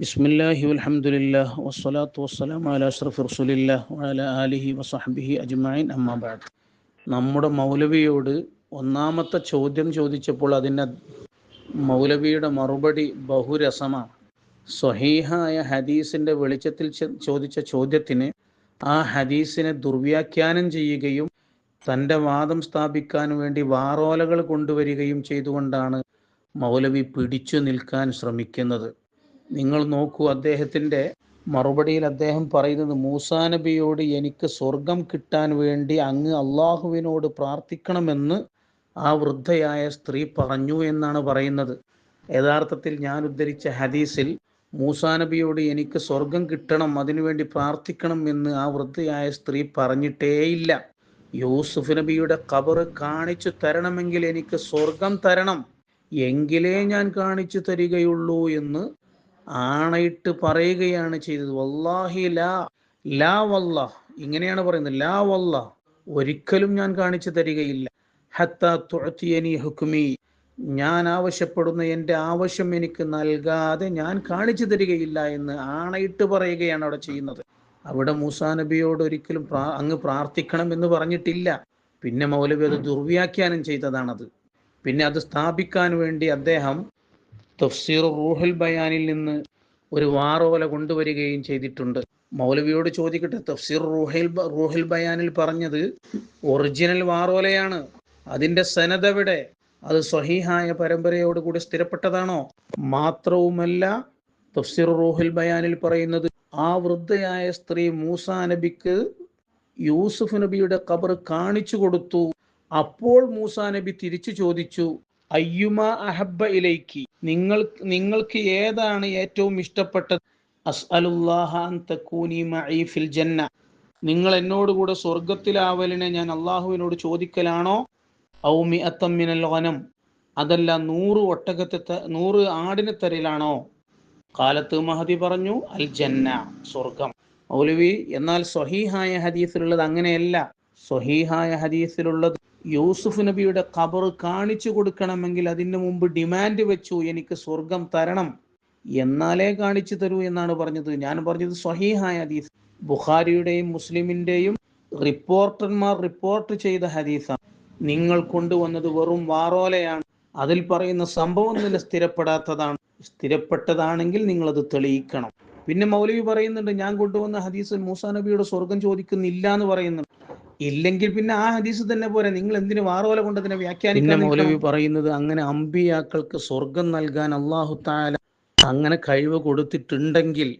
ബിസ്മില്ലാഹി അലഹമുല്ലാ വസ്സലാത്തു വസ്സലാം അല അഷ്റഫ് റസുലില്ലാ അല അലിഹി വസഹബിഹി അജ്മൈൻ അമ്മാബാദ് നമ്മുടെ മൗലവിയോട് ഒന്നാമത്തെ ചോദ്യം ചോദിച്ചപ്പോൾ അതിന്റെ മൗലവിയുടെ മറുപടി ബഹുരസമാണ്. സ്വഹീഹായ ഹദീസിന്റെ വെളിച്ചത്തിൽ ചോദിച്ച ചോദ്യത്തിന് ആ ഹദീസിനെ ദുർവ്യാഖ്യാനം ചെയ്യുകയും തന്റെ വാദം സ്ഥാപിക്കാൻ വേണ്ടി വാറോലകൾ കൊണ്ടുവരികയും ചെയ്തുകൊണ്ടാണ് മൗലവി പിടിച്ചു നിൽക്കാൻ ശ്രമിക്കുന്നത്. നിങ്ങൾ നോക്കൂ അദ്ദേഹത്തിന്റെ മറുപടിയിൽ അദ്ദേഹം പറയുന്നത് മൂസാ നബിയോട് എനിക്ക് സ്വർഗം കിട്ടാൻ വേണ്ടി അങ്ങ് അള്ളാഹുവിനോട് പ്രാർത്ഥിക്കണമെന്ന് ആ വൃദ്ധയായ സ്ത്രീ പറഞ്ഞു എന്നാണ് പറയുന്നത്. യഥാർത്ഥത്തിൽ ഞാൻ ഉദ്ധരിച്ച ഹദീസിൽ മൂസാ നബിയോട് എനിക്ക് സ്വർഗം കിട്ടണം അതിനുവേണ്ടി പ്രാർത്ഥിക്കണം എന്ന് ആ വൃദ്ധയായ സ്ത്രീ പറഞ്ഞിട്ടേയില്ല. യൂസുഫ് നബിയുടെ ഖബറ് കാണിച്ചു തരണമെങ്കിൽ എനിക്ക് സ്വർഗം തരണം എങ്കിലേ ഞാൻ കാണിച്ചു തരികയുള്ളൂ എന്ന് ആണയിട്ട് പറയുകയാണ് ചെയ്തത്. വല്ലാഹി ലാ ലാ വല്ലാ ഇങ്ങനെയാണ് പറയുന്നത്. ലാ വല്ലാ ഒരിക്കലും ഞാൻ കാണിച്ചു തരികയില്ല. ഹത്ത ഹുക്മി. ഞാൻ ആവശ്യപ്പെടുന്ന എന്റെ ആവശ്യം എനിക്ക് നൽകാതെ ഞാൻ കാണിച്ചു തരികയില്ല എന്ന് ആണയിട്ട് പറയുകയാണ് അവിടെ ചെയ്യുന്നത്. അവിടെ മൂസാ നബിയോട് ഒരിക്കലും അങ്ങ് പ്രാർത്ഥിക്കണം എന്ന് പറഞ്ഞിട്ടില്ല. പിന്നെ മൗലവി അത് ദുർവ്യാഖ്യാനം ചെയ്തതാണത്. പിന്നെ അത് സ്ഥാപിക്കാൻ വേണ്ടി അദ്ദേഹം തഫ്സീർ റൂഹുൽ ബയാനിൽ നിന്ന് ഒരു വാറോല കൊണ്ടുവരികയും ചെയ്തിട്ടുണ്ട്. മൗലവിയോട് ചോദിക്കട്ടെ തഫ്സീർ റൂഹൽ റൂഹൽ ബയാനിൽ പറഞ്ഞത് ഒറിജിനൽ വാറോലയാണ്. അതിന്റെ സനതവിടെ അത് സ്വഹീഹായ പരമ്പരയോട് കൂടി സ്ഥിരപ്പെട്ടതാണോ? മാത്രവുമല്ല തഫ്സീർ റൂഹുൽ ബയാനിൽ പറയുന്നത് ആ വൃദ്ധയായ സ്ത്രീ മൂസ നബിക്ക് യൂസുഫ് നബിയുടെ ഖബർ കാണിച്ചു കൊടുത്തു. അപ്പോൾ മൂസ നബി തിരിച്ചു ചോദിച്ചു അയ്യുമ അഹബ്ബ ഇലൈക്കി. നിങ്ങൾ നിങ്ങൾക്ക് ഏതാണ് ഏറ്റവും ഇഷ്ടപ്പെട്ടത്? മഈ ഫിൽ ജന്ന. നിങ്ങൾ എന്നോട് എന്നോടുകൂടെ സ്വർഗത്തിലാവലിനെ ഞാൻ അള്ളാഹുവിനോട് ചോദിക്കലാണോ? ഔമി അത്തമ്മിനൽ വനം അതല്ല നൂറ് ഒട്ടകത്തെ നൂറ് ആടിനെ തരലാണോ? കാലത്ത് മഹദി പറഞ്ഞു അൽ ജന്ന സ്വർഗം മൗലവി എന്നാൽ സ്വഹീഹായ ഹദീസിലുള്ളത് അങ്ങനെയല്ല. സ്വഹീഹായ ഹദീസിലുള്ളത് യൂസുഫ് നബിയുടെ ഖബർ കാണിച്ചു കൊടുക്കണമെങ്കിൽ അതിന് മുമ്പ് ഡിമാൻഡ് വെച്ചു എനിക്ക് സ്വർഗം തരണം. എന്നാലേ കാണിച്ചു തരൂ എന്നാണ് പറഞ്ഞത്. ഞാൻ പറഞ്ഞത് സ്വഹീഹായ ഹദീസ്. ബുഖാരിയുടെയും മുസ്ലിമിന്റെയും റിപ്പോർട്ടർമാർ റിപ്പോർട്ട് ചെയ്ത ഹദീസാണ്. നിങ്ങൾ കൊണ്ടുവന്നത് വെറും വാറോലയാണ്. അതിൽ പറയുന്ന സംഭവം നില സ്ഥിരപ്പെടാത്തതാണ്. സ്ഥിരപ്പെട്ടതാണെങ്കിൽ നിങ്ങൾ അത് തെളിയിക്കണം. പിന്നെ മൗലവി പറയുന്നുണ്ട് ഞാൻ കൊണ്ടുവന്ന ഹദീസ് മൂസാ നബിയുടെ സ്വർഗം ചോദിക്കുന്നില്ല എന്ന് പറയുന്നുണ്ട്. ഇല്ലെങ്കിൽ പിന്നെ ആ ഹദീസ് തന്നെ പോരെ. നിങ്ങൾ എന്തിനു വാറോല കൊണ്ട് തന്നെ വ്യാഖ്യാനിക്കാൻ മൗലവി പറയുന്നത് അങ്ങനെ അമ്പിയാക്കൾക്ക് സ്വർഗം നൽകാൻ അള്ളാഹു താല അങ്ങനെ കഴിവ് കൊടുത്തിട്ടുണ്ടെങ്കിൽ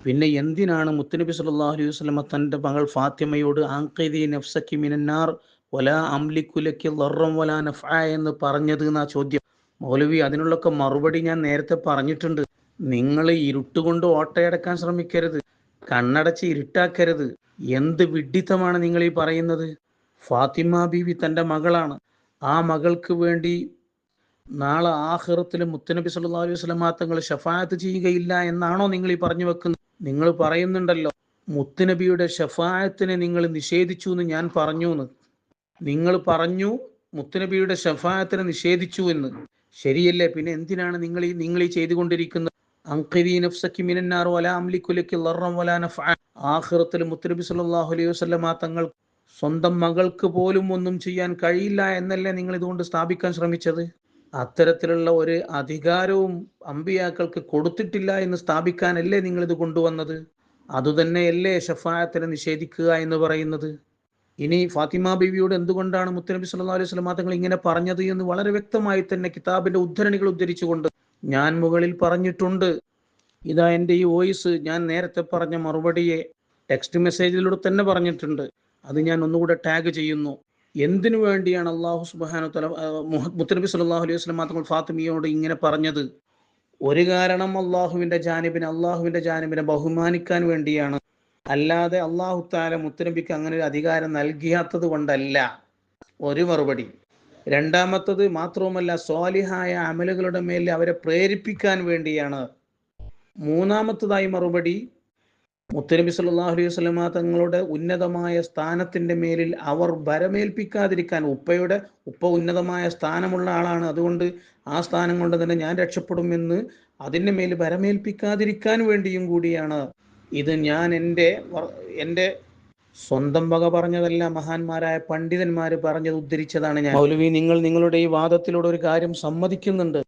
പിന്നെ എന്തിനാണ് മുത്തനബി സല്ലല്ലാഹു അലൈഹി വസല്ലമ തന്റെ മകൾ ഫാത്തിമയോട് ആഖിദി നഫ്സക്കി മിനന്നാർ വലാ അംലിക്കുലക്കി ലറം വലാ നഫ്ആ എന്ന് പറഞ്ഞത് എന്നാ ചോദ്യം. മൗലവി അതിനുള്ളൊക്കെ മറുപടി ഞാൻ നേരത്തെ പറഞ്ഞിട്ടുണ്ട്. നിങ്ങൾ ഇരുട്ടുകൊണ്ട് ഓട്ടയടക്കാൻ ശ്രമിക്കരുത്. കണ്ണടച്ച് ഇരുട്ടാക്കരുത്. എന്ത് വിഡ്ഢിത്തമാണ് നിങ്ങൾ ഈ പറയുന്നത്? ഫാത്തിമ ബീവി തന്റെ മകളാണ്. ആ മകൾക്ക് വേണ്ടി നാളെ ആഹ്റത്തിൽ മുത്തനബി സല്ലാ അലൈഹി വസല്ലമ തങ്ങൾ ഷഫായത്ത് ചെയ്യുകയില്ല എന്നാണോ നിങ്ങൾ ഈ പറഞ്ഞു വെക്കുന്നത്? നിങ്ങൾ പറയുന്നുണ്ടല്ലോ മുത്തുനബിയുടെ ഷഫായത്തിനെ നിങ്ങൾ നിഷേധിച്ചു എന്ന് ഞാൻ പറഞ്ഞു എന്ന്. നിങ്ങൾ പറഞ്ഞു മുത്തുനബിയുടെ ഷഫായത്തിനെ നിഷേധിച്ചു എന്ന്. ശരിയല്ലേ? പിന്നെ എന്തിനാണ് നിങ്ങൾ ഈ നിങ്ങൾ ഈ ചെയ്തുകൊണ്ടിരിക്കുന്നത്? ആഖിറത്തിൽ മുത്തനബി സല്ലല്ലാഹു അലൈഹി വസല്ലമ തങ്ങൾ സ്വന്തം മകൾക്ക് പോലും ഒന്നും ചെയ്യാൻ കഴിയില്ല എന്നല്ലേ നിങ്ങൾ ഇതുകൊണ്ട് സ്ഥാപിക്കാൻ ശ്രമിച്ചത്? അത്തരത്തിലുള്ള ഒരു അധികാരവും അമ്പിയാക്കൾക്ക് കൊടുത്തിട്ടില്ല എന്ന് സ്ഥാപിക്കാനല്ലേ നിങ്ങൾ ഇത് കൊണ്ടുവന്നത്? അതുതന്നെയല്ലേ ഷഫായത്തിനെ നിഷേധിക്കുക എന്ന് പറയുന്നത്? ഇനി ഫാത്തിമ ബീവിയോട് എന്തുകൊണ്ടാണ് മുത്തനബി സല്ലല്ലാഹു അലൈഹി വസല്ലമ തങ്ങൾ ഇങ്ങനെ പറഞ്ഞത് എന്ന് വളരെ വ്യക്തമായി തന്നെ കിതാബിന്റെ ഉദ്ധരണികൾ ഉദ്ധരിച്ചുകൊണ്ട് ഞാൻ മുകളിൽ പറഞ്ഞിട്ടുണ്ട്. ഇതാ എന്റെ ഈ വോയിസ്. ഞാൻ നേരത്തെ പറഞ്ഞ മറുപടിയെ ടെക്സ്റ്റ് മെസ്സേജിലൂടെ തന്നെ പറഞ്ഞിട്ടുണ്ട്. അത് ഞാൻ ഒന്നുകൂടെ ടാഗ് ചെയ്യുന്നു. എന്തിനു വേണ്ടിയാണ് അള്ളാഹു സുബാനു തല മുത്തനബി സല്ലല്ലാഹു അലൈഹി വസ്ലം മാത്രം ഫാത്തിമിയോട് ഇങ്ങനെ പറഞ്ഞത്? ഒരു കാരണം അള്ളാഹുവിന്റെ ജാനിബിനെ അള്ളാഹുവിന്റെ ജാനിബിനെ ബഹുമാനിക്കാൻ വേണ്ടിയാണ്. അല്ലാതെ അള്ളാഹു താല മുത്തനബിക്ക് അങ്ങനെ ഒരു അധികാരം നൽകിയാത്തത് കൊണ്ടല്ല. ഒരു മറുപടി. രണ്ടാമത്തത് മാത്രവുമല്ല സ്വാലിഹായ അമലുകളുടെ മേൽ അവരെ പ്രേരിപ്പിക്കാൻ വേണ്ടിയാണ്. മൂന്നാമത്തതായി മറുപടി മുത്തനബി സല്ലല്ലാഹു അലൈഹി വസല്ലമ തങ്ങളുടെ ഉന്നതമായ സ്ഥാനത്തിന്റെ മേലിൽ അവർ ഭരമേൽപ്പിക്കാതിരിക്കാൻ ഉപ്പയുടെ ഉപ്പ ഉന്നതമായ സ്ഥാനമുള്ള ആളാണ്. അതുകൊണ്ട് ആ സ്ഥാനം കൊണ്ട് തന്നെ ഞാൻ രക്ഷപ്പെടുമെന്ന് അതിന്റെ മേൽ ഭരമേൽപ്പിക്കാതിരിക്കാൻ വേണ്ടിയും കൂടിയാണ്. ഇത് ഞാൻ എന്റെ എന്റെ സ്വന്തം വക പറഞ്ഞതല്ല മഹാന്മാരായ പണ്ഡിതന്മാർ പറഞ്ഞത് ഉദ്ധരിച്ചതാണ് ഞാൻ. മൗലവി നിങ്ങൾ നിങ്ങളുടെ ഈ വാദത്തിലൂടെ ഒരു കാര്യം സമ്മതിക്കുന്നുണ്ട്.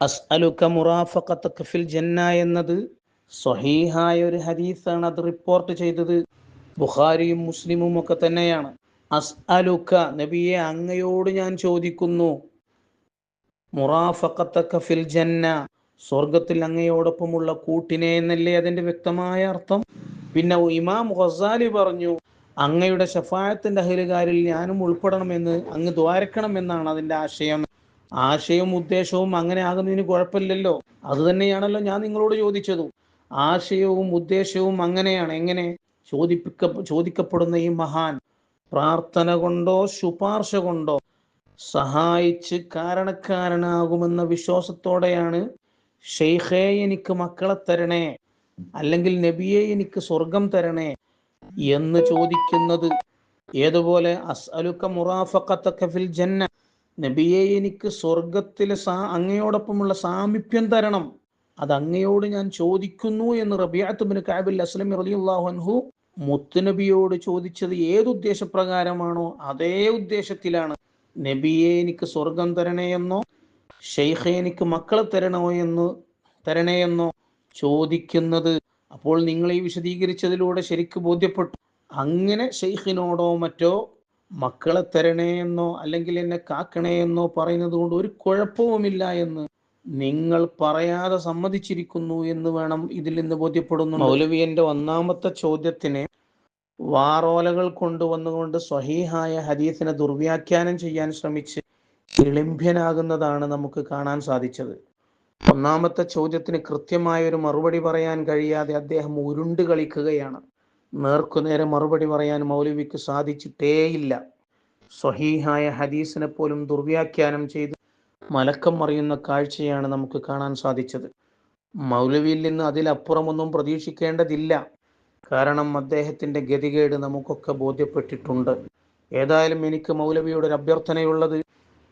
അസ്അലുക മുറാഫഖത്തക ഫിൽ ജന്ന എന്നത് സ്വഹീഹായ ഒരു ഹദീസാണ് അത് റിപ്പോർട്ട് ചെയ്തത്. ബുഖാരിയും മുസ്ലിമും ഒക്കെ തന്നെയാണ്. അസ് അലുക്ക നബിയെ അങ്ങയോട് ഞാൻ ചോദിക്കുന്നു. ഫിൽ ജന്ന സ്വർഗത്തിൽ അങ്ങയോടൊപ്പമുള്ള കൂട്ടിനെ എന്നല്ലേ അതിന്റെ വ്യക്തമായ അർത്ഥം? പിന്നെ ഇമാം ഖസാലി പറഞ്ഞു അങ്ങയുടെ ഷഫായത്തിന്റെ അഹിലുകാരിൽ ഞാനും ഉൾപ്പെടണമെന്ന് അങ്ങ് ദ്വാരക്കണമെന്നാണ് അതിന്റെ ആശയം. ആശയവും ഉദ്ദേശവും അങ്ങനെ ആകുന്നതിന് കുഴപ്പമില്ലല്ലോ. അത് തന്നെയാണല്ലോ ഞാൻ നിങ്ങളോട് ചോദിച്ചതും. ആശയവും ഉദ്ദേശവും അങ്ങനെയാണ്. എങ്ങനെ? ചോദിപ്പിക്ക ചോദിക്കപ്പെടുന്ന ഈ മഹാൻ പ്രാർത്ഥന കൊണ്ടോ ശുപാർശ കൊണ്ടോ സഹായിച്ച് കാരണക്കാരനാകുമെന്ന വിശ്വാസത്തോടെയാണ് ഷെയ്ഖേ എനിക്ക് മക്കളെ തരണേ. അല്ലെങ്കിൽ നബിയെ എനിക്ക് സ്വർഗം തരണേ എന്ന് ചോദിക്കുന്നത് ഏതുപോലെ? അസ്അലുക്ക ഫിൽ ജന്ന. നബിയെ എനിക്ക് സ്വർഗത്തിലെ സാ അങ്ങയോടൊപ്പമുള്ള സാമീപ്യം തരണം. അത് അങ്ങയോട് ഞാൻ ചോദിക്കുന്നു എന്ന് റബിയാത്തുബിന് കാബിൽ അസ്ലമി റളിയല്ലാഹു അൻഹു മുത്തുനബിയോട് ചോദിച്ചത് ഏത് ഉദ്ദേശപ്രകാരമാണോ അതേ ഉദ്ദേശത്തിലാണ്. നബിയെ എനിക്ക് സ്വർഗം തരണേ എന്നോ ഷെയ്ഖെ എനിക്ക് മക്കളെ തരണോ എന്ന് തരണേ എന്നോ ചോദിക്കുന്നത്. അപ്പോൾ നിങ്ങൾ ഈ വിശദീകരിച്ചതിലൂടെ ശരിക്ക് ബോധ്യപ്പെട്ടു. അങ്ങനെ ഷെയ്ഖിനോടോ മറ്റോ മക്കളെ തരണേ എന്നോ അല്ലെങ്കിൽ എന്നെ കാക്കണേ എന്നോ പറയുന്നത് കൊണ്ട് ഒരു കുഴപ്പവുമില്ല എന്ന് നിങ്ങൾ പറയാതെ സമ്മതിച്ചിരിക്കുന്നു എന്ന് വേണം ഇതിൽ നിന്ന് ബോധ്യപ്പെടുന്നു മൗലവി എന്റെ ഒന്നാമത്തെ ചോദ്യത്തിന് വാറോലകൾ കൊണ്ടുവന്നുകൊണ്ട് സ്വഹീഹായ ഹദീസിനെ ദുർവ്യാഖ്യാനം ചെയ്യാൻ ശ്രമിച്ച് എളിമ്പ്യനാകുന്നതാണ് നമുക്ക് കാണാൻ സാധിച്ചത്. ഒന്നാമത്തെ ചോദ്യത്തിന് കൃത്യമായ ഒരു മറുപടി പറയാൻ കഴിയാതെ അദ്ദേഹം ഉരുണ്ട് കളിക്കുകയാണ്. നേർക്കുനേരെ മറുപടി പറയാൻ മൗലവിക്ക് സാധിച്ചിട്ടേയില്ല സ്വഹീഹായ ഹദീസിനെ പോലും ദുർവ്യാഖ്യാനം ചെയ്ത് മലക്കം മറിയുന്ന കാഴ്ചയാണ് നമുക്ക് കാണാൻ സാധിച്ചത്. മൗലവിയിൽ നിന്ന് അതിലപ്പുറമൊന്നും പ്രതീക്ഷിക്കേണ്ടതില്ല. കാരണം അദ്ദേഹത്തിന്റെ ഗതികേട് നമുക്കൊക്കെ ബോധ്യപ്പെട്ടിട്ടുണ്ട്. ഏതായാലും എനിക്ക് മൗലവിയോട് ഒരു അഭ്യർത്ഥനയുള്ളത്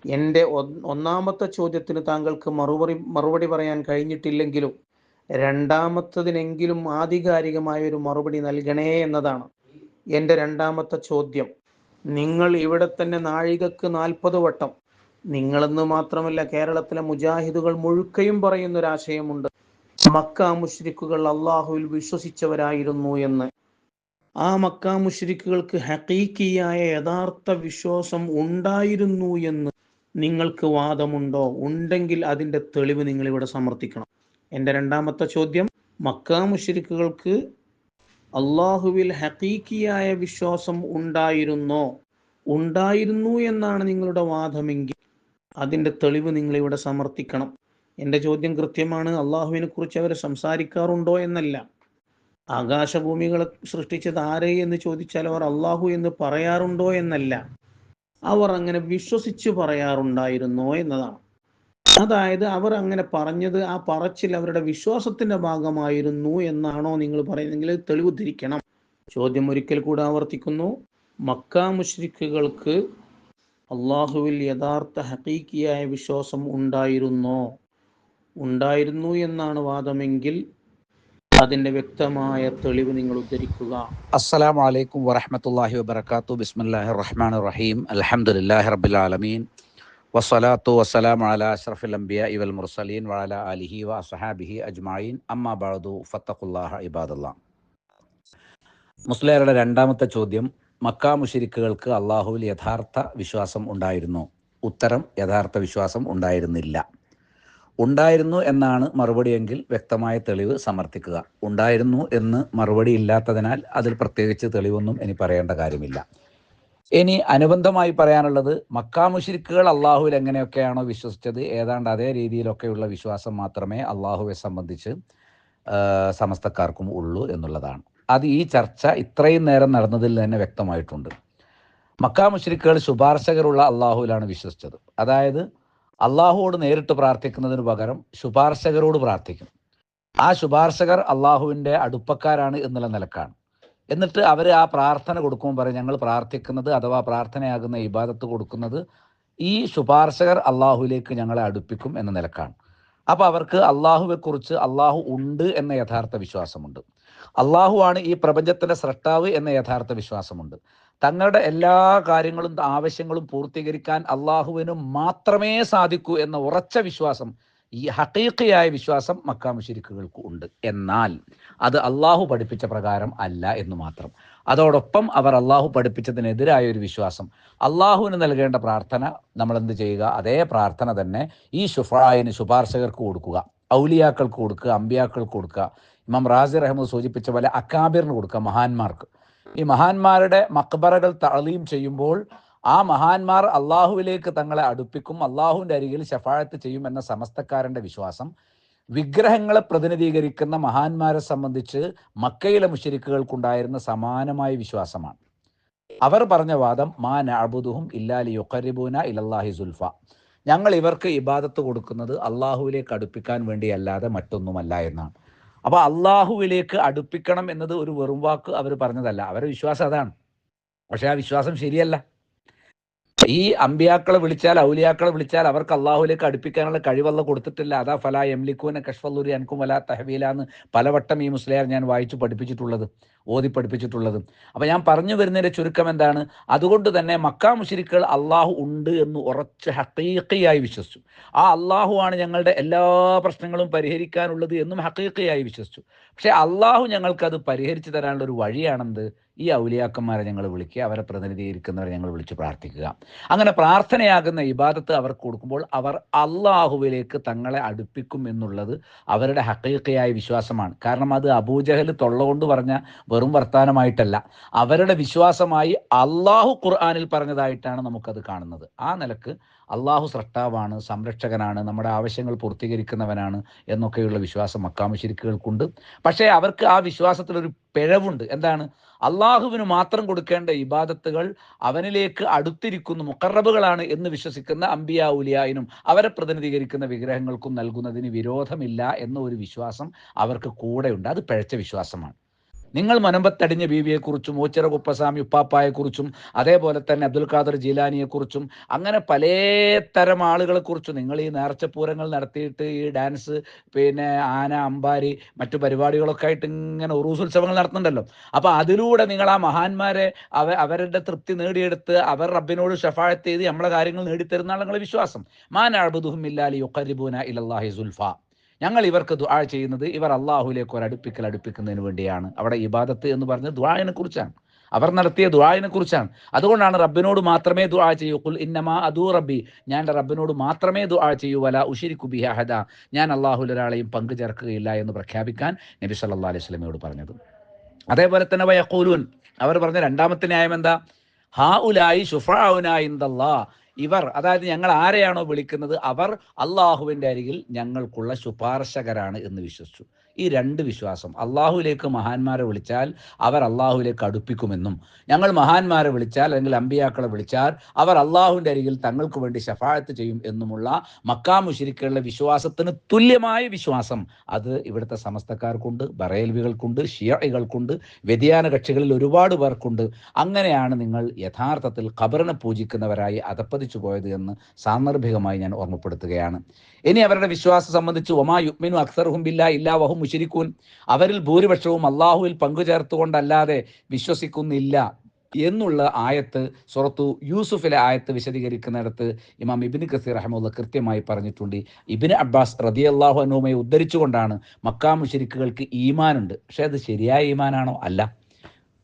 എന്റെ ഒന്നാമത്തെ ചോദ്യത്തിന് താങ്കൾക്ക് മറുപടി മറുപടി പറയാൻ കഴിഞ്ഞിട്ടില്ലെങ്കിലും രണ്ടാമത്തതിനെങ്കിലും ആധികാരികമായ ഒരു മറുപടി നൽകണേ എന്നതാണ് എന്റെ രണ്ടാമത്തെ ചോദ്യം. നിങ്ങൾ ഇവിടെ തന്നെ നാഴികക്ക് നാൽപ്പത് വട്ടം നിങ്ങളെന്ന് മാത്രമല്ല കേരളത്തിലെ മുജാഹിദുകൾ മുഴുക്കയും പറയുന്ന ഒരു ആശയമുണ്ട് മക്ക മുഷ്രിക്കുകൾ അള്ളാഹുവിൽ വിശ്വസിച്ചവരായിരുന്നു എന്ന്. ആ മക്ക മുഷ്രിക്കുകൾക്ക് ഹക്കീക്കിയായ യഥാർത്ഥ വിശ്വാസം ഉണ്ടായിരുന്നു എന്ന്. നിങ്ങൾക്ക് വാദമുണ്ടോ? ഉണ്ടെങ്കിൽ അതിന്റെ തെളിവ് നിങ്ങൾ ഇവിടെ സമർത്ഥിക്കണം. എന്റെ രണ്ടാമത്തെ ചോദ്യം മക്ക മുഷ്രിക്കുകൾക്ക് അള്ളാഹുവിൽ ഹക്കീക്കിയായ വിശ്വാസം ഉണ്ടായിരുന്നോ? ഉണ്ടായിരുന്നു എന്നാണ് നിങ്ങളുടെ വാദമെങ്കിൽ അതിന്റെ തെളിവ് നിങ്ങൾ ഇവിടെ സമർത്ഥിക്കണം. എന്റെ ചോദ്യം കൃത്യമാണ് അള്ളാഹുവിനെ കുറിച്ച് അവർ സംസാരിക്കാറുണ്ടോ എന്നല്ല. ആകാശഭൂമികളെ സൃഷ്ടിച്ചത് ആരെ എന്ന് ചോദിച്ചാൽ അവർ അള്ളാഹു എന്ന് പറയാറുണ്ടോ എന്നല്ല. അവർ അങ്ങനെ വിശ്വസിച്ച് പറയാറുണ്ടായിരുന്നോ എന്നതാണ്. അതായത് അവർ അങ്ങനെ പറഞ്ഞത് ആ പറച്ചിൽ അവരുടെ വിശ്വാസത്തിന്റെ ഭാഗമായിരുന്നു എന്നാണോ നിങ്ങൾ പറയുന്നെങ്കിൽ തെളിവ് തിരിക്കണം ചോദ്യം ഒരിക്കൽ കൂടെ ആവർത്തിക്കുന്നു. മക്ക മുഷ്രിക്കുകൾക്ക് അള്ളാഹുവിൽ യഥാർത്ഥ ഹക്കീക്കിയായ വിശ്വാസം ഉണ്ടായിരുന്നോ? ഉണ്ടായിരുന്നു എന്നാണ് വാദമെങ്കിൽ അതിന്റെ വ്യക്തമായ തെളിവ് നിങ്ങൾ ഉദ്ധരിക്കുക. അസ്സലാമു അലൈക്കും വറഹ്മത്തുള്ളാഹി വബർക്കാത്തു ബിസ്മില്ലാഹി റഹ്മാനിർ റഹീം അൽഹംദുലില്ലാഹി റബ്ബിൽ ആലമീൻ. വസ്സലാത്തു വസ്സലാമു അലാ അഷ്റഫിൽ അംബിയാഇ വൽ മുർസലീൻ വഅലാ ആലിഹി വഅസ്ഹാബിഹി അജ്മഈൻ. അമ്മാ ബഅദു. ഫത്തഖുല്ലാഹ ഇബാദല്ലാ. മുസ്ലിയാരുടെ രണ്ടാമത്തെ ചോദ്യം മക്ക മുഷിരിക്കുകൾക്ക് അള്ളാഹുവിൽ യഥാർത്ഥ വിശ്വാസം ഉണ്ടായിരുന്നു? ഉത്തരം യഥാർത്ഥ വിശ്വാസം ഉണ്ടായിരുന്നില്ല. ഉണ്ടായിരുന്നു എന്നാണ് മറുപടിയെങ്കിൽ വ്യക്തമായ തെളിവ് സമർത്ഥിക്കുക. ഉണ്ടായിരുന്നു എന്ന് മറുപടി ഇല്ലാത്തതിനാൽ അതിൽ പ്രത്യേകിച്ച് തെളിവൊന്നും ഇനി പറയേണ്ട കാര്യമില്ല. ഇനി അനുബന്ധമായി പറയാനുള്ളത് മക്കാ മുഷിരിക്കുകൾ അള്ളാഹുവിൽ എങ്ങനെയൊക്കെയാണോ വിശ്വസിച്ചത് ഏതാണ്ട് അതേ രീതിയിലൊക്കെയുള്ള വിശ്വാസം മാത്രമേ അള്ളാഹുവെ സംബന്ധിച്ച് സമസ്തക്കാർക്കും ഉള്ളൂ എന്നുള്ളതാണ്. അത് ഈ ചർച്ച ഇത്രയും നേരം നടന്നതിൽ തന്നെ വ്യക്തമായിട്ടുണ്ട്. മക്കാ മുഷിരിക്കുകൾ ശുപാർശകരുള്ള അള്ളാഹുവിലാണ് വിശ്വസിച്ചത്. അതായത് അള്ളാഹുവോട് നേരിട്ട് പ്രാർത്ഥിക്കുന്നതിന് പകരം ശുപാർശകരോട് പ്രാർത്ഥിക്കും. ആ ശുപാർശകർ അള്ളാഹുവിന്റെ അടുപ്പക്കാരാണ് എന്നുള്ള നിലക്കാണ്. എന്നിട്ട് അവർ ആ പ്രാർത്ഥന കൊടുക്കുമ്പോൾ പറയും ഞങ്ങൾ പ്രാർത്ഥിക്കുന്നത് അഥവാ പ്രാർത്ഥനയാകുന്ന ഇബാദത്ത് കൊടുക്കുന്നത് ഈ ശുപാർശകർ അള്ളാഹുവിലേക്ക് ഞങ്ങളെ അടുപ്പിക്കും എന്ന നിലക്കാണ്. അപ്പോൾ അവർക്ക് അള്ളാഹുവെക്കുറിച്ച് അള്ളാഹു ഉണ്ട് എന്ന യഥാർത്ഥ വിശ്വാസമുണ്ട്. അള്ളാഹു ആണ് ഈ പ്രപഞ്ചത്തിന്റെ സ്രഷ്ടാവ് എന്ന യഥാർത്ഥ വിശ്വാസമുണ്ട്. തങ്ങളുടെ എല്ലാ കാര്യങ്ങളും ആവശ്യങ്ങളും പൂർത്തീകരിക്കാൻ അള്ളാഹുവിന് മാത്രമേ സാധിക്കൂ എന്ന ഉറച്ച വിശ്വാസം ഈ ഹക്കീക്കയായ വിശ്വാസം മക്കാ മുശരിക്കുകൾക്ക് ഉണ്ട്. എന്നാൽ അത് അള്ളാഹു പഠിപ്പിച്ച പ്രകാരം അല്ല എന്ന് മാത്രം. അതോടൊപ്പം അവർ അള്ളാഹു പഠിപ്പിച്ചതിനെതിരായ ഒരു വിശ്വാസം. അള്ളാഹുവിന് നൽകേണ്ട പ്രാർത്ഥന നമ്മൾ എന്ത് ചെയ്യുക? അതേ പ്രാർത്ഥന തന്നെ ഈ ഷുഫായിന് ശുപാർശകർക്ക് കൊടുക്കുക. ഔലിയാക്കൾക്ക് കൊടുക്കുക അമ്പിയാക്കൾക്ക് കൊടുക്കുക. ഇമാം റാസി റഹ്മദ് സൂചിപ്പിച്ച പോലെ അക്കാബിറിന് കൊടുക്കുക മഹാന്മാർക്ക്. ഈ മഹാന്മാരുടെ മക്ബറകൾ തളീം ചെയ്യുമ്പോൾ ആ മഹാന്മാർ അള്ളാഹുവിലേക്ക് തങ്ങളെ അടുപ്പിക്കും അള്ളാഹുവിന്റെ അരികിൽ ശഫാഴത്ത് ചെയ്യും എന്ന സമസ്തക്കാരന്റെ വിശ്വാസം. വിഗ്രഹങ്ങളെ പ്രതിനിധീകരിക്കുന്ന മഹാന്മാരെ സംബന്ധിച്ച് മക്കയിലെ മുഷരിക്കുകൾക്കുണ്ടായിരുന്ന സമാനമായ വിശ്വാസമാണ്. അവർ പറഞ്ഞ വാദം മാ നഅബുദുഹും ഇല്ലാലി യുഖരിബൂന ഇലല്ലാഹി സുൽഫ. ഞങ്ങൾ ഇവർക്ക് ഇബാദത്ത് കൊടുക്കുന്നത് അള്ളാഹുവിലേക്ക് അടുപ്പിക്കാൻ വേണ്ടിയല്ലാതെ മറ്റൊന്നുമല്ല എന്നാണ്. അപ്പൊ അള്ളാഹുവിലേക്ക് അടുപ്പിക്കണം എന്നത് ഒരു വെറും വാക്ക് അവർ പറഞ്ഞതല്ല. അവരുടെ വിശ്വാസം അതാണ്. പക്ഷെ ആ വിശ്വാസം ശരിയല്ല. ഈ അമ്പിയാക്കളെ വിളിച്ചാൽ ഔലിയാക്കളെ വിളിച്ചാൽ അവർക്ക് അള്ളാഹുലേക്ക് അടുപ്പിക്കാനുള്ള കഴിവല്ല കൊടുത്തിട്ടില്ല. അതാ ഫല എംലിക്കൂന കഷ്ഫല്ലൂരി അൻകുമല വല തഹവീല എന്ന് പലവട്ടം ഈ മുസ്ലിയാർ ഞാൻ വായിച്ചു പഠിപ്പിച്ചിട്ടുള്ളത്. ഓതി പഠിപ്പിച്ചിട്ടുള്ളത് അപ്പം ഞാൻ പറഞ്ഞു വരുന്നതിന്റെ ചുരുക്കം എന്താണ്? അതുകൊണ്ട് തന്നെ മക്കാ മുഷിരിക്കൾ അള്ളാഹു ഉണ്ട് എന്ന് ഉറച്ച് ഹക്കീക്കയായി വിശ്വസിച്ചു. ആ അള്ളാഹു ആണ് ഞങ്ങളുടെ എല്ലാ പ്രശ്നങ്ങളും പരിഹരിക്കാനുള്ളത് എന്നും ഹക്കീക്കയായി വിശ്വസിച്ചു. പക്ഷേ അള്ളാഹു ഞങ്ങൾക്കത് പരിഹരിച്ചു തരാനുള്ള ഒരു വഴിയാണെന്ത്? ഈ ഔലിയാക്കന്മാരെ ഞങ്ങൾ വിളിക്കുക അവരെ പ്രതിനിധീകരിക്കുന്നവരെ ഞങ്ങൾ വിളിച്ച് പ്രാർത്ഥിക്കുക. അങ്ങനെ പ്രാർത്ഥനയാകുന്ന ഇബാദത്ത് അവർക്ക് കൊടുക്കുമ്പോൾ അവർ അള്ളാഹുവിലേക്ക് തങ്ങളെ അടുപ്പിക്കും എന്നുള്ളത് അവരുടെ ഹക്കീക്കയായ വിശ്വാസമാണ്. കാരണം അത് അബൂജഹൽ തൊള്ളകൊണ്ട് പറഞ്ഞ വെറും വർത്തമാനമായിട്ടല്ല അവരുടെ വിശ്വാസമായി അള്ളാഹു ഖുർആാനിൽ പറഞ്ഞതായിട്ടാണ് നമുക്കത് കാണുന്നത്. ആ നിലയ്ക്ക് അള്ളാഹു സ്രഷ്ടാവാണ് സംരക്ഷകനാണ് നമ്മുടെ ആവശ്യങ്ങൾ പൂർത്തീകരിക്കുന്നവനാണ് എന്നൊക്കെയുള്ള വിശ്വാസം മക്കാമശിരിക്കുകൾക്കുണ്ട് പക്ഷേ അവർക്ക് ആ വിശ്വാസത്തിലൊരു പിഴവുണ്ട്. എന്താണ്? അള്ളാഹുവിന് മാത്രം കൊടുക്കേണ്ട ഇബാദത്തുകൾ അവനിലേക്ക് അടുത്തിരിക്കുന്നു മുക്കറബുകളാണ് എന്ന് വിശ്വസിക്കുന്ന അംബിയ ഉലിയായിനും അവരെ പ്രതിനിധീകരിക്കുന്ന വിഗ്രഹങ്ങൾക്കും നൽകുന്നതിന് വിരോധമില്ല എന്ന ഒരു വിശ്വാസം അവർക്ക് കൂടെയുണ്ട്. അത് പിഴച്ച വിശ്വാസമാണ്. നിങ്ങൾ മനമ്പത്തടിഞ്ഞ ബീവിയെക്കുറിച്ചും ഓച്ചിറ കുപ്പസ്വാമി ഉപ്പാപ്പായെക്കുറിച്ചും അതേപോലെ തന്നെ അബ്ദുൽ ഖാദർ ജീലാനിയെക്കുറിച്ചും അങ്ങനെ പല തരം ആളുകളെക്കുറിച്ചും നിങ്ങൾ ഈ നേർച്ചപ്പൂരങ്ങൾ നടത്തിയിട്ട് ഈ ഡാൻസ് പിന്നെ ആന അമ്പാരി മറ്റു പരിപാടികളൊക്കെ ആയിട്ട് ഇങ്ങനെ ഉറൂസുത്സവങ്ങൾ നടത്തുന്നുണ്ടല്ലോ. അപ്പോൾ അതിലൂടെ നിങ്ങൾ ആ മഹാന്മാരെ അവ അവരുടെ തൃപ്തി നേടിയെടുത്ത് അവർ റബ്ബിനോട് ഷഫാഴത്ത് ചെയ്ത് നമ്മളെ കാര്യങ്ങൾ നേടിത്തരുന്നാണ് നിങ്ങളുടെ വിശ്വാസം. മാൻ അഴുബുദുഹും ഇല്ലാലി യുഖരിബൂന ഇലല്ലാഹി സുൽഫ. ഞങ്ങൾ ഇവർക്ക് ദുആ ചെയ്യുന്നത് ഇവർ അള്ളാഹുലേക്ക് ഒരു അടുപ്പിക്കൽ അടുപ്പിക്കുന്നതിന് വേണ്ടിയാണ്. അവിടെ ഇബാദത്ത് എന്ന് പറഞ്ഞത് ദുആനെ കുറിച്ചാണ്. അവർ നടത്തിയ ദുആനെ കുറിച്ചാണ്. അതുകൊണ്ടാണ് റബ്ബിനോട് മാത്രമേ ദുആ ചെയ്യൂ. കുൽ ഇന്നമാ അദൂ റബ്ബി. ഞാൻ റബ്ബിനോട് മാത്രമേ ദുആ ചെയ്യൂ. വല ഉഷിരിക്കു ബിഹി അഹദ. ഞാൻ അള്ളാഹുൽ ഒരാളെയും പങ്കു ചേർക്കുകയില്ല എന്ന് പ്രഖ്യാപിക്കാൻ നബി സല്ലാ അലൈഹി സ്വലമയോട് പറഞ്ഞത്. അതേപോലെ തന്നെ വയഖൂലൂൻ. അവർ പറഞ്ഞ രണ്ടാമത്തെ ന്യായം എന്താ? ഹാ ഉലായി ഷുഫാ ഇൻദല്ലാ ഇവർ അതായത് ഞങ്ങൾ ആരെയാണോ വിളിക്കുന്നത് അവർ അള്ളാഹുവിന്റെ അരികിൽ ഞങ്ങൾക്കുള്ള ശുപാർശകരാണ് എന്ന് വിശ്വസിച്ചു. ഈ രണ്ട് വിശ്വാസം. അള്ളാഹുവിലേക്ക് മഹാന്മാരെ വിളിച്ചാൽ അവർ അള്ളാഹുവിലേക്ക് അടുപ്പിക്കുമെന്നും ഞങ്ങൾ മഹാന്മാരെ വിളിച്ചാൽ അല്ലെങ്കിൽ അമ്പിയാക്കളെ വിളിച്ചാൽ അവർ അള്ളാഹുവിന്റെ അരികിൽ തങ്ങൾക്ക് വേണ്ടി ശഫായത്ത് ചെയ്യും എന്നുമുള്ള മക്കാ മുഷിരിക്കുള്ള വിശ്വാസത്തിന് തുല്യമായ വിശ്വാസം അത് ഇവിടുത്തെ സമസ്തക്കാർക്കുണ്ട് ബറേൽവികൾക്കുണ്ട് ഷിയകൾക്കുണ്ട് വ്യതിയാന കക്ഷികളിൽ ഒരുപാട് പേർക്കുണ്ട്. അങ്ങനെയാണ് നിങ്ങൾ യഥാർത്ഥത്തിൽ ഖബറിനെ പൂജിക്കുന്നവരായി അതപ്പതിച്ചു പോയത് എന്ന് സാന്ദർഭികമായി ഞാൻ ഓർമ്മപ്പെടുത്തുകയാണ്. ഇനി അവരുടെ വിശ്വാസം സംബന്ധിച്ച് ഒമാ യുക്മിനു അക്സർഹും ബില്ല ഇല്ലാ വഹും മുഷിരിക്കൂൻ അവരിൽ ഭൂരിപക്ഷവും അള്ളാഹുവിൽ പങ്കുചേർത്തുകൊണ്ടല്ലാതെ വിശ്വസിക്കുന്നില്ല എന്നുള്ള ആയത്ത് സുറത്തു യൂസുഫിലെ ആയത്ത് വിശദീകരിക്കുന്നിടത്ത് ഇമാം ഇബിന് കസീർ അഹമ്മദ് കൃത്യമായി പറഞ്ഞിട്ടുണ്ട്. ഇബിൻ അബ്ബാസ് റതി അള്ളാഹു അനുമയെ ഉദ്ധരിച്ചുകൊണ്ടാണ് മക്കാ മുഷരിക്കുകൾക്ക് ഈമാനുണ്ട്. പക്ഷേ അത് ശരിയായ ഈമാനാണോ? അല്ല.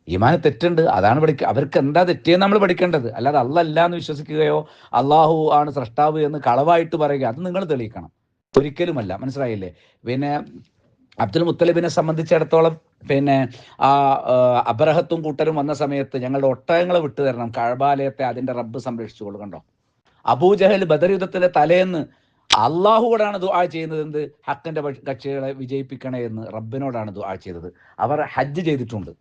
ഈമാന് തെറ്റുണ്ട്. അതാണ് പഠിക്കുക അവർക്ക് എന്താ തെറ്റിയെന്ന് നമ്മൾ പഠിക്കേണ്ടത്? അല്ലാതെ അല്ല എന്ന് വിശ്വസിക്കുകയോ അള്ളാഹു ആണ് സ്രഷ്ടാവ് എന്ന് കളവായിട്ട് പറയുക അത് നിങ്ങൾ തെളിയിക്കണം. ഒരിക്കലുമല്ല. മനസ്സിലായില്ലേ? പിന്നെ അബ്ദുൽ മുത്തലിബിനെ സംബന്ധിച്ചിടത്തോളം പിന്നെ ആ അബ്രഹത്തും കൂട്ടരും വന്ന സമയത്ത് ഞങ്ങളുടെ ഒട്ടകങ്ങളെ വിട്ടു തരണം. കഴബാലയത്തെ അതിന്റെ റബ്ബ് സംരക്ഷിച്ചു കൊടുക്കണ്ടോ അബൂജഹൽ ബദർ യുദ്ധത്തിലെ തലേന്ന് അള്ളാഹുവോടാണ് ദുആ ചെയ്യുന്നത് എന്ത്? ഹക്കിന്റെ കക്ഷികളെ വിജയിപ്പിക്കണേ എന്ന് റബ്ബിനോടാണ് ദുആ ചെയ്തത്. അവർ ഹജ്ജ് ചെയ്തിട്ടുണ്ട്.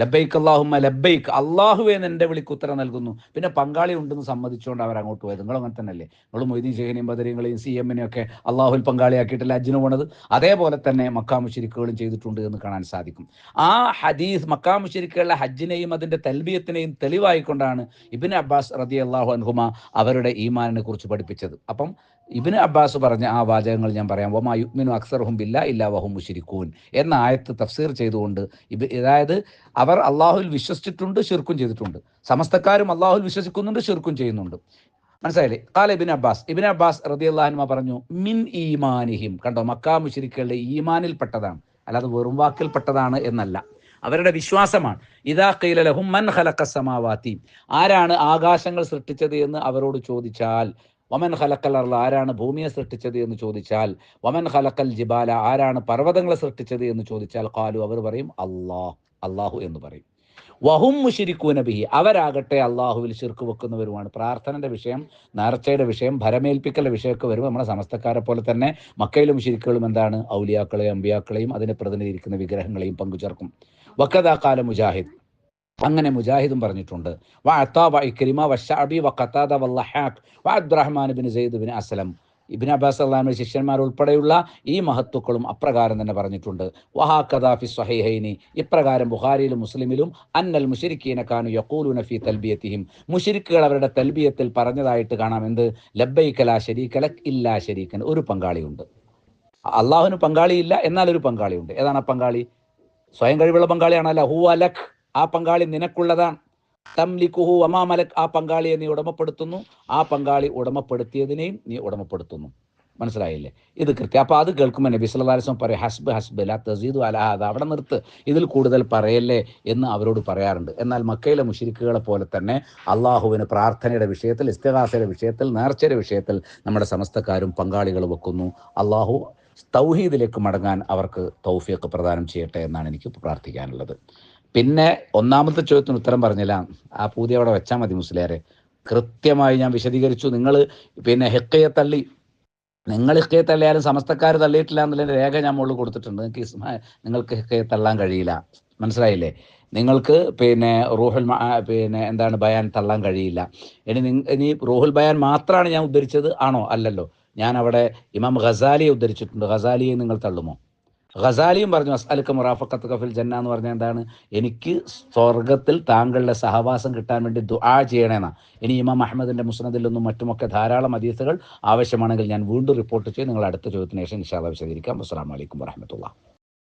ലബൈക്ക് അള്ളാഹുമ്മ ലബൈക്ക് അള്ളാഹുവേ എന്റെ വിളിക്ക് ഉത്തരം നൽകുന്നു. പിന്നെ പങ്കാളി ഉണ്ടെന്ന് സമ്മതിച്ചുകൊണ്ട് അവർ അങ്ങോട്ട് പോയത്. നിങ്ങൾ അങ്ങനെ തന്നെയല്ലേ? നിങ്ങൾ മൊയ്തീൻ ഷെഹനെയും ബദരീങ്ങളെയും സി എമ്മിനെയും ഒക്കെ അള്ളാഹുൽ പങ്കാളിയാക്കിയിട്ടില്ല അജ്ജിന് പോണത്? അതേപോലെ തന്നെ മക്കാമുശിരിക്കുകളും ചെയ്തിട്ടുണ്ട് എന്ന് കാണാൻ സാധിക്കും. ആ ഹദീസ് മക്കാമുശിരിക്കുകളുടെ ഹജ്ജിനെയും അതിന്റെ തൽബിയത്തിനെയും തെളിവായിക്കൊണ്ടാണ് ഇബിൻ അബ്ബാസ് റതി അള്ളാഹു അൻഹുമ അവരുടെ ഈമാനിനെ കുറിച്ച് പഠിപ്പിച്ചത്. അപ്പം ഇബിന് അബ്ബാസ് പറഞ്ഞ ആ വാചകങ്ങൾ ഞാൻ പറയാം. വമാ യുഗ്മിനു അക്സർഹും ബില്ല ഇല്ലാ വഹും മുഷിരിക്കൂൻ എന്ന ആയത്ത് തഫ്സീർ ചെയ്തുകൊണ്ട് ഇബ് അതായത് അവർ അള്ളാഹുൽ വിശ്വസിച്ചിട്ടുണ്ട് ഷിർക്കും ചെയ്തിട്ടുണ്ട്. സമസ്തക്കാരും അള്ളാഹുൽ വിശ്വസിക്കുന്നുണ്ട് ഷിർക്കും ചെയ്യുന്നുണ്ട്. മനസ്സിലായില്ലേ? കാല ഇബിൻ അബ്ബാസ്. ഇബിൻ അബ്ബാസ് റതി അള്ളാഹുമ പറഞ്ഞു മിൻ ഈമാനിഹിം. കണ്ടോ മക്കാ മുഷിരിക്കളുടെ ഈമാനിൽപ്പെട്ടതാണ്. അല്ലാതെ വെറും വാക്കിൽപ്പെട്ടതാണ് എന്നല്ല. അവരുടെ വിശ്വാസമാണ്. ഇതാ കൈലലഹും മൻ ഹലക്ക സമാവാത്തി. ആരാണ് ആകാശങ്ങൾ സൃഷ്ടിച്ചത് എന്ന് അവരോട് ചോദിച്ചാൽ വമൻ ഖലക്കൽ അർള ആരാണ് ഭൂമിയെ സൃഷ്ടിച്ചത് എന്ന് ചോദിച്ചാൽ വമൻ ഖലക്കൽ ജിബാല ആരാണ് പർവതങ്ങളെ സൃഷ്ടിച്ചത് എന്ന് ചോദിച്ചാൽ കാലു അവർ പറയും അള്ളാഹ് അള്ളാഹു എന്ന് പറയും. വഹും മുഷിരിക്കൂന ബിഹി അവരാകട്ടെ അള്ളാഹുവിൽ ശിർക്ക് വെക്കുന്നവരുമാണ്. പ്രാർത്ഥനയുടെ വിഷയം നേർച്ചയുടെ വിഷയം ഭരമേൽപ്പിക്കലിന്റെ വിഷയമൊക്കെ വരുമ്പോൾ നമ്മുടെ സമസ്തക്കാരെ പോലെ തന്നെ മക്കയിലും ശിരിക്കുകളും എന്താണ്? ഔലിയാക്കളെയും അമ്പിയാക്കളെയും അതിനെ പ്രതിനിധീകരിക്കുന്ന വിഗ്രഹങ്ങളെയും പങ്കുചേർക്കും. വക്കതാക്കാല മുജാഹിദ്. അങ്ങനെ മുജാഹിദും പറഞ്ഞിട്ടുണ്ട്. വ അത്താബ ഇക്രിമ വഷാബി വ ഖത്താദ വല്ലഹാഖ് വ Abdur Rahman bin Zaid Aslam. Ibn Abbas അള്ളാമി ശിഷ്യന്മാർ ഉൾപ്പെടെയുള്ള ഈ മഹത്തുക്കളും അപ്രകാരം തന്നെ പറഞ്ഞിട്ടുണ്ട്. വഹാ കദാഫി സ്വഹൈഹൈനി. ഇപ്രകാരം ബുഹാരിയിലും മുസ്ലിമിലും അന്നൽ മുഷിരിക്കീന കാനു യഖൂലുന ഫി തൽബിയത്തിഹിം. മുഷിരിക്കുകൾ അവരുടെ തൽബിയത്തിൽ പറഞ്ഞതായിട്ട് കാണാം. എന്ത്? ലബ്ബൈക്കലാ ശരീക്കലക് ഇല്ലാ ശരീക്കൻ ഒരു പങ്കാളിയുണ്ട്. അള്ളാഹുവിന് പങ്കാളിയില്ല എന്നാൽ ഒരു പങ്കാളിയുണ്ട്. ഏതാണ് ആ പങ്കാളി? സ്വയം കഴിവുള്ള പങ്കാളിയാണല്ല. ഹു അലക് ആ പങ്കാളി നിനക്കുള്ളതാണ്. തംലിക്കുഹു അമാമലക് ആ പങ്കാളിയെ നീ ഉടമപ്പെടുത്തുന്നു. ആ പങ്കാളി ഉടമപ്പെടുത്തിയതിനെയും നീ ഉടമപ്പെടുത്തുന്നു. മനസ്സിലായില്ലേ? ഇത് കൃത്യം. അപ്പോൾ അത് കേൾക്കുമ്പോൾ നബി വസല്ലം പറയും ഹസ്ബ് ഹസ്ബ് ലാ തസീദു അലഹാദ് അവിടെ നിർത്ത്. ഇതിൽ കൂടുതൽ പറയല്ലേ എന്ന് അവരോട് പറയാറുണ്ട്. എന്നാൽ മക്കയിലെ മുഷിരിക്കുകളെ പോലെ തന്നെ അള്ളാഹുവിന് പ്രാർത്ഥനയുടെ വിഷയത്തിൽ ഇസ്തിഹാസയുടെ വിഷയത്തിൽ നേർച്ചയുടെ വിഷയത്തിൽ നമ്മുടെ സമസ്തക്കാരും പങ്കാളികൾ വെക്കുന്നു. അള്ളാഹു തൗഹീദിലേക്ക് മടങ്ങാൻ അവർക്ക് തൗഫീഖ് പ്രദാനം ചെയ്യട്ടെ എന്നാണ് എനിക്ക് പ്രാർത്ഥിക്കാനുള്ളത്. പിന്നെ ഒന്നാമത്തെ ചോദ്യത്തിന് ഉത്തരം പറഞ്ഞില്ല. ആ പൂതി അവിടെ വെച്ചാൽ മതി മുസ്ലിയാരെ. കൃത്യമായി ഞാൻ വിശദീകരിച്ചു. നിങ്ങൾ പിന്നെ ഹെക്കയെ തള്ളി. നിങ്ങൾ ഹിക്കയെ തള്ളിയാലും സമസ്തക്കാർ തള്ളിയിട്ടില്ല എന്നുള്ള രേഖ ഞാൻ മുകളിൽ കൊടുത്തിട്ടുണ്ട്. നിങ്ങൾക്ക് ഇസ്മാ- നിങ്ങൾക്ക് ഹിക്കയെ തള്ളാൻ കഴിയില്ല. മനസ്സിലായില്ലേ? നിങ്ങൾക്ക് പിന്നെ റൂഹുൽ പിന്നെ എന്താണ് ബയാൻ തള്ളാൻ കഴിയില്ല. ഇനി ഇനി റൂഹുൽ ബയാൻ മാത്രമാണ് ഞാൻ ഉദ്ധരിച്ചത് ആണോ? അല്ലല്ലോ. ഞാൻ അവിടെ ഇമാം ഖസാലിയെ ഉദ്ധരിച്ചിട്ടുണ്ട്. ഖസാലിയെ നിങ്ങൾ തള്ളുമോ? ഖസാലിയും പറഞ്ഞു അസ്അലുക്ക് മുറാഫക്കത്ത് കഫിൽ ജന്ന എന്ന് പറഞ്ഞാൽ എന്താണ്? എനിക്ക് സ്വർഗത്തിൽ താങ്കളുടെ സഹവാസം കിട്ടാൻ വേണ്ടി ദുആ ചെയ്യണേന്നാ. ഇനി ഇമാം അഹമ്മദിന്റെ മുസ്നദിൽ നിന്നും മറ്റുമൊക്കെ ധാരാളം ഹദീസുകൾ ആവശ്യമാണെങ്കിൽ ഞാൻ വീണ്ടും റിപ്പോർട്ട് ചെയ്ത് നിങ്ങൾ അടുത്ത ചോദ്യത്തിന് ശേഷം ഇൻഷാല്ല വിശദീകരിക്കാം. അസ്സാം വലൈക്കും വറഹമത്തുള്ള